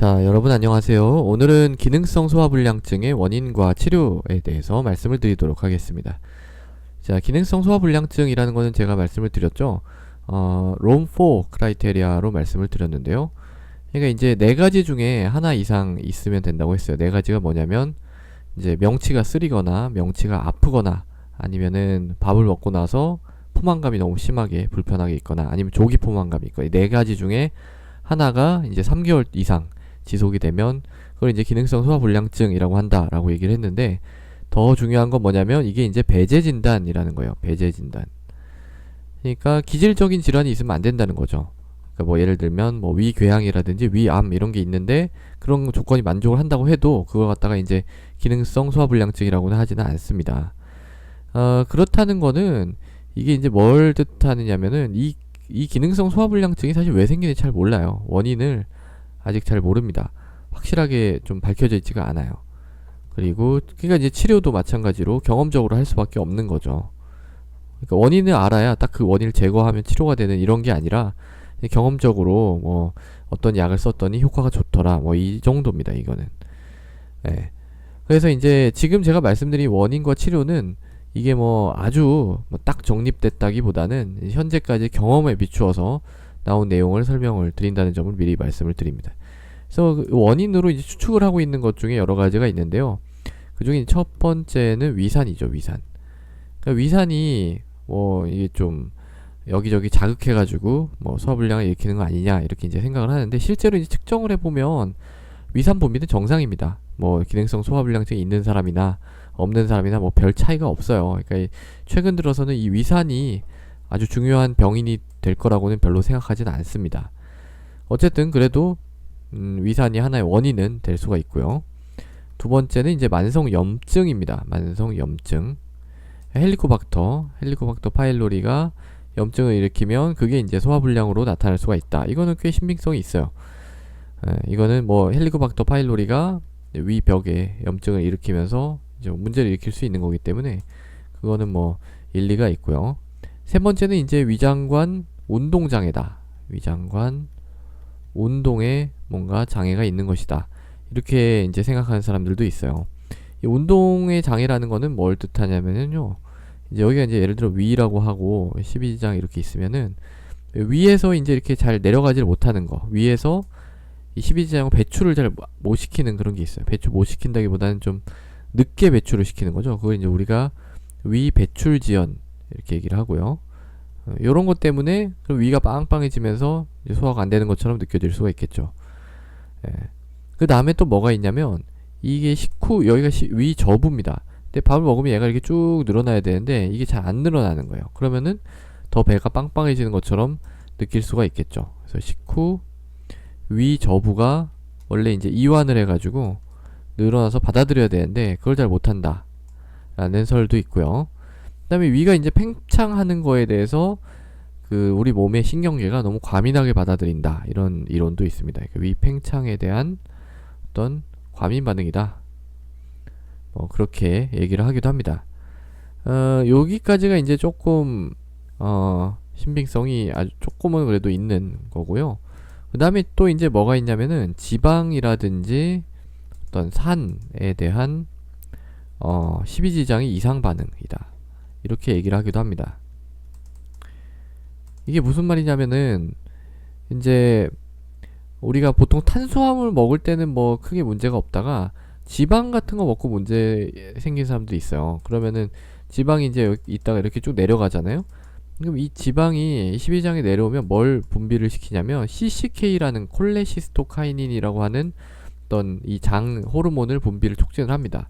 자, 여러분 안녕하세요. 오늘은 기능성 소화불량증의 원인과 치료에 대해서 말씀을 드리도록 하겠습니다. 자, 기능성 소화불량증이라는 거는 제가 말씀을 드렸죠. 어, 롬4 크라이테리아로 말씀을 드렸는데요. 그러니까 이제 네 가지 중에 하나 이상 있으면 된다고 했어요. 네 가지가 뭐냐면 이제 명치가 쓰리거나 명치가 아프거나 아니면은 밥을 먹고 나서 포만감이 너무 심하게 불편하게 있거나 아니면 조기 포만감이 있거나 이네 가지 중에 하나가 이제 3개월 이상 지속이 되면 그걸 이제 기능성 소화불량증이라고 한다라고 얘기를 했는데 더 중요한 건 뭐냐면 이게 이제 배제 진단이라는 거예요. 배제 진단. 그러니까 기질적인 질환이 있으면 안 된다는 거죠. 그러니까 뭐 예를 들면 뭐 위궤양이라든지 위암 이런 게 있는데 그런 조건이 만족을 한다고 해도 그걸 갖다가 이제 기능성 소화불량증이라고는 하지는 않습니다. 어, 그렇다는 거는 이게 이제 뭘 뜻하느냐면은 이, 이 기능성 소화불량증이 사실 왜 생기는지 잘 몰라요. 원인을 아직 잘 모릅니다. 확실하게 좀 밝혀져 있지가 않아요. 그리고 그러니까 이제 치료도 마찬가지로 경험적으로 할 수밖에 없는 거죠. 그러니까 원인을 알아야 딱 그 원인을 제거하면 치료가 되는 이런 게 아니라 경험적으로 뭐 어떤 약을 썼더니 효과가 좋더라 뭐 이 정도입니다 이거는. 예. 그래서 이제 지금 제가 말씀드린 원인과 치료는 이게 뭐 아주 뭐딱 정립됐다기보다는 현재까지 경험에 비추어서 나온 내용을 설명을 드린다는 점을 미리 말씀을 드립니다. 그래서 그 원인으로 이제 추측을 하고 있는 것 중에 여러 가지가 있는데요. 그 중에 첫 번째는 위산이죠, 위산. 그러니까 위산이 뭐 이게 좀 여기저기 자극해가지고 뭐 소화불량을 일으키는 거 아니냐 이렇게 이제 생각을 하는데 실제로 이제 측정을 해보면 위산 분비는 정상입니다. 뭐 기능성 소화불량증이 있는 사람이나 없는 사람이나 뭐 별 차이가 없어요. 그러니까 최근 들어서는 이 위산이 아주 중요한 병인이 될 거라고는 별로 생각하지는 않습니다. 어쨌든 그래도 음, 위산이 하나의 원인은 될 수가 있고요. 두 번째는 이제 만성 염증입니다. 만성 염증. 헬리코박터, 헬리코박터 파일로리가 염증을 일으키면 그게 이제 소화불량으로 나타날 수가 있다. 이거는 꽤 신빙성이 있어요. 에, 이거는 뭐 헬리코박터 파일로리가 위벽에 염증을 일으키면서 문제를 일으킬 수 있는 거기 때문에 그거는 뭐 일리가 있고요. 세 번째는 이제 위장관 운동 장애다. 위장관 운동에 뭔가 장애가 있는 것이다. 이렇게 이제 생각하는 사람들도 있어요. 이 운동의 장애라는 거는 뭘 뜻하냐면요. 이제 여기가 이제 예를 들어 위라고 하고 12장 이렇게 있으면은 위에서 이제 이렇게 잘 내려가지를 못하는 거. 위에서 이 12지장은 배출을 잘 못 시키는 그런 게 있어요. 배출 못 시킨다기보다는 좀 늦게 배출을 시키는 거죠. 그걸 이제 우리가 위 배출 지연 이렇게 얘기를 하고요. 어, 요런 것 때문에 그럼 위가 빵빵해지면서 소화가 안 되는 것처럼 느껴질 수가 있겠죠. 예. 그 다음에 또 뭐가 있냐면 이게 식후 여기가 시, 위 저부입니다. 근데 밥을 먹으면 얘가 이렇게 쭉 늘어나야 되는데 이게 잘 안 늘어나는 거예요. 그러면은 더 배가 빵빵해지는 것처럼 느낄 수가 있겠죠. 그래서 식후 위 저부가 원래 이제 이완을 해가지고 늘어나서 받아들여야 되는데 그걸 잘 못한다. 라는 설도 있고요. 그 다음에 위가 이제 팽창하는 거에 대해서 그 우리 몸의 신경계가 너무 과민하게 받아들인다. 이런 이론도 있습니다. 그위 팽창에 대한 어떤 과민 반응이다. 뭐 그렇게 얘기를 하기도 합니다. 어, 여기까지가 이제 조금 어, 신빙성이 아주 조금은 그래도 있는 거고요. 그 다음에 또 이제 뭐가 있냐면은 지방이라든지 어떤 산에 대한 어, 12지장이 이상 반응이다. 이렇게 얘기를 하기도 합니다. 이게 무슨 말이냐면은 이제 우리가 보통 탄수화물 먹을 때는 뭐 크게 문제가 없다가 지방 같은 거 먹고 문제 생긴 사람도 있어요. 그러면은 지방이 이제 있다가 이렇게 쭉 내려가잖아요. 그럼 이 지방이 12장에 내려오면 뭘 분비를 시키냐면 CCK라는 콜레시스토카이닌이라고 하는 어떤 이 장 호르몬을 분비를 촉진을 합니다.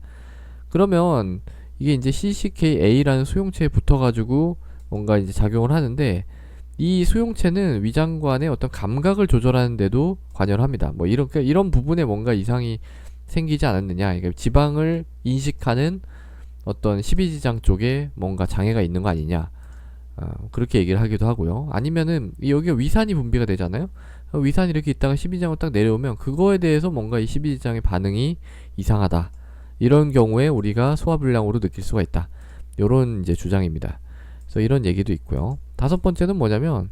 그러면 이게 이제 CCKA라는 수용체에 붙어가지고 뭔가 이제 작용을 하는데 이 수용체는 위장관의 어떤 감각을 조절하는데도 관여를 합니다. 뭐 이런 그러니까 이런 부분에 뭔가 이상이 생기지 않았느냐. 그러니까 지방을 인식하는 어떤 12지장 쪽에 뭔가 장애가 있는 거 아니냐. 어, 그렇게 얘기를 하기도 하고요. 아니면은 여기가 위산이 분비가 되잖아요. 위산이 이렇게 있다가 12지장으로 딱 내려오면 그거에 대해서 뭔가 이 12지장의 반응이 이상하다. 이런 경우에 우리가 소화불량으로 느낄 수가 있다. 요런 이제 주장입니다. 그래서 이런 얘기도 있고요. 다섯 번째는 뭐냐면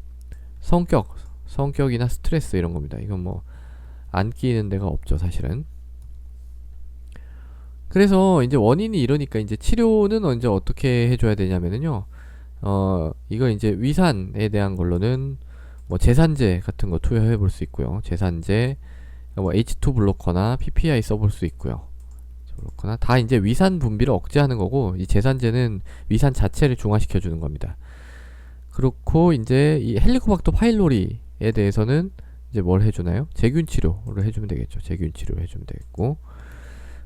성격, 성격이나 스트레스 이런 겁니다. 이건 뭐 안 끼는 데가 없죠, 사실은. 그래서 이제 원인이 이러니까 이제 치료는 언제 어떻게 해줘야 되냐면은요. 어, 이거 이제 위산에 대한 걸로는 뭐 제산제 같은 거 투여해 볼 수 있고요. 제산제, 뭐 H2 블로커나 PPI 써볼 수 있고요. 블로커나 다 이제 위산 분비를 억제하는 거고 이 제산제는 위산 자체를 중화시켜 주는 겁니다. 그렇고 이제 이 헬리코박터 파일로리에 대해서는 이제 뭘 해주나요? 제균 치료를 해주면 되겠죠. 제균 치료를 해주면 되겠고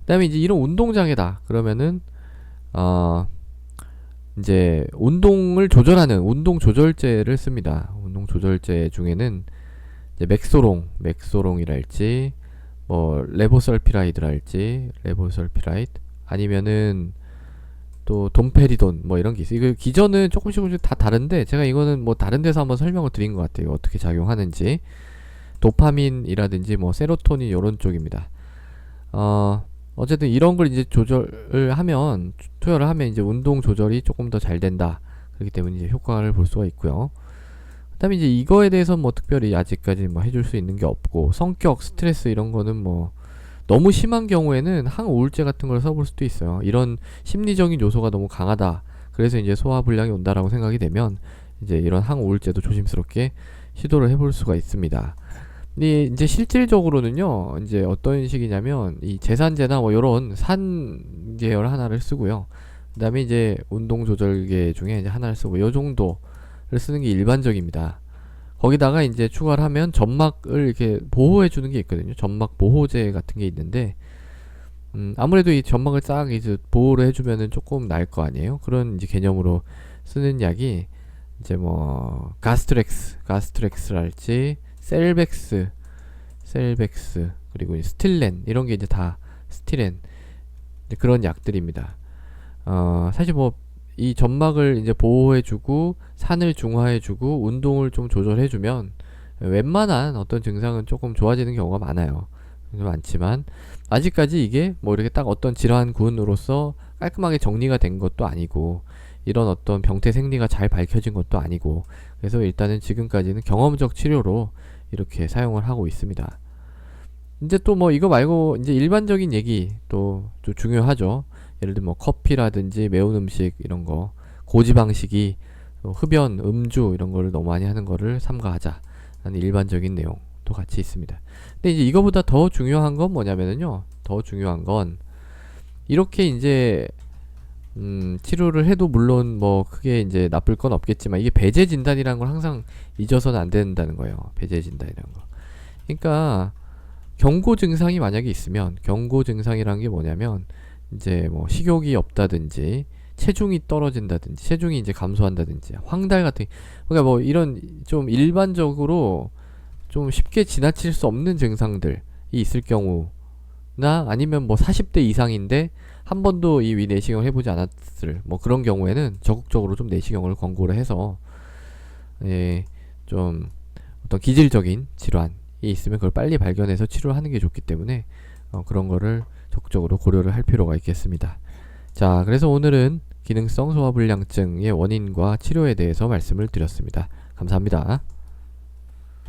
그다음에 이제 이런 운동 장애다 그러면은 어 이제 운동을 조절하는 운동 조절제를 씁니다. 운동 조절제 중에는 이제 맥소롱, 맥소롱이랄지 뭐 레보설피라이드랄지 레보설피라이드 아니면은 또 돈페리돈 뭐 이런 게 있어요. 이거 기전은 조금씩 조금씩 다 다른데 제가 이거는 뭐 다른 데서 한번 설명을 드린 것 같아요. 어떻게 작용하는지 도파민이라든지 뭐 세로토닌 이런 쪽입니다. 어 어쨌든 이런 걸 이제 조절을 하면 투여를 하면 이제 운동 조절이 조금 더 잘 된다. 그렇기 때문에 이제 효과를 볼 수가 있고요. 그다음에 이제 이거에 대해서 뭐 특별히 아직까지 뭐 해줄 수 있는 게 없고 성격, 스트레스 이런 거는 뭐 너무 심한 경우에는 항우울제 같은 걸 써볼 수도 있어요. 이런 심리적인 요소가 너무 강하다. 그래서 이제 소화불량이 온다라고 생각이 되면 이제 이런 항우울제도 조심스럽게 시도를 해볼 수가 있습니다. 이 이제 실질적으로는요 이제 어떤 식이냐면 이 제산제나 뭐 요런 산 계열 하나를 쓰고요 그다음에 이제 운동 조절계 중에 이제 하나를 쓰고 요 정도 를 쓰는 게 일반적입니다. 거기다가 이제 추가를 하면 점막을 이렇게 보호해 주는 게 있거든요. 점막 보호제 같은 게 있는데 음 아무래도 이 점막을 싹 이제 보호를 해주면은 조금 나을 거 아니에요? 그런 이제 개념으로 쓰는 약이 이제 뭐 가스트렉스 가스트렉스랄지 셀백스, 셀백스, 그리고 스틸렌 이런 게 이제 다 스틸렌. 그런 약들입니다. 어, 사실 뭐 이 점막을 이제 보호해주고 산을 중화해주고 운동을 좀 조절해주면 웬만한 어떤 증상은 조금 좋아지는 경우가 많아요. 많지만 아직까지 이게 뭐 이렇게 딱 어떤 질환군으로서 깔끔하게 정리가 된 것도 아니고 이런 어떤 병태 생리가 잘 밝혀진 것도 아니고 그래서 일단은 지금까지는 경험적 치료로 이렇게 사용을 하고 있습니다. 이제 또 뭐 이거 말고 이제 일반적인 얘기 또좀 중요하죠. 예를 들면 뭐 커피라든지 매운 음식 이런 거 고지방식이 흡연, 음주 이런 거를 너무 많이 하는 거를 삼가하자. 라는 일반적인 내용도 같이 있습니다. 근데 이제 이거보다 더 중요한 건 뭐냐면은요. 더 중요한 건 이렇게 이제 음, 치료를 해도 물론 뭐 크게 이제 나쁠 건 없겠지만 이게 배제 진단이라는 걸 항상 잊어서는 안 된다는 거예요. 배제 진단이라는 거. 그러니까 경고 증상이 만약에 있으면 경고 증상이란 게 뭐냐면 이제 뭐 식욕이 없다든지 체중이 떨어진다든지 체중이 이제 감소한다든지 황달 같은 그러니까 뭐 이런 좀 일반적으로 좀 쉽게 지나칠 수 없는 증상들이 있을 경우나 아니면 뭐 40대 이상인데 한 번도 이 위 내시경을 해보지 않았을 뭐 그런 경우에는 적극적으로 좀 내시경을 권고를 해서 예, 좀 어떤 기질적인 질환이 있으면 그걸 빨리 발견해서 치료를 하는 게 좋기 때문에 어, 그런 거를 적극적으로 고려를 할 필요가 있겠습니다. 자, 그래서 오늘은 기능성 소화불량증의 원인과 치료에 대해서 말씀을 드렸습니다. 감사합니다.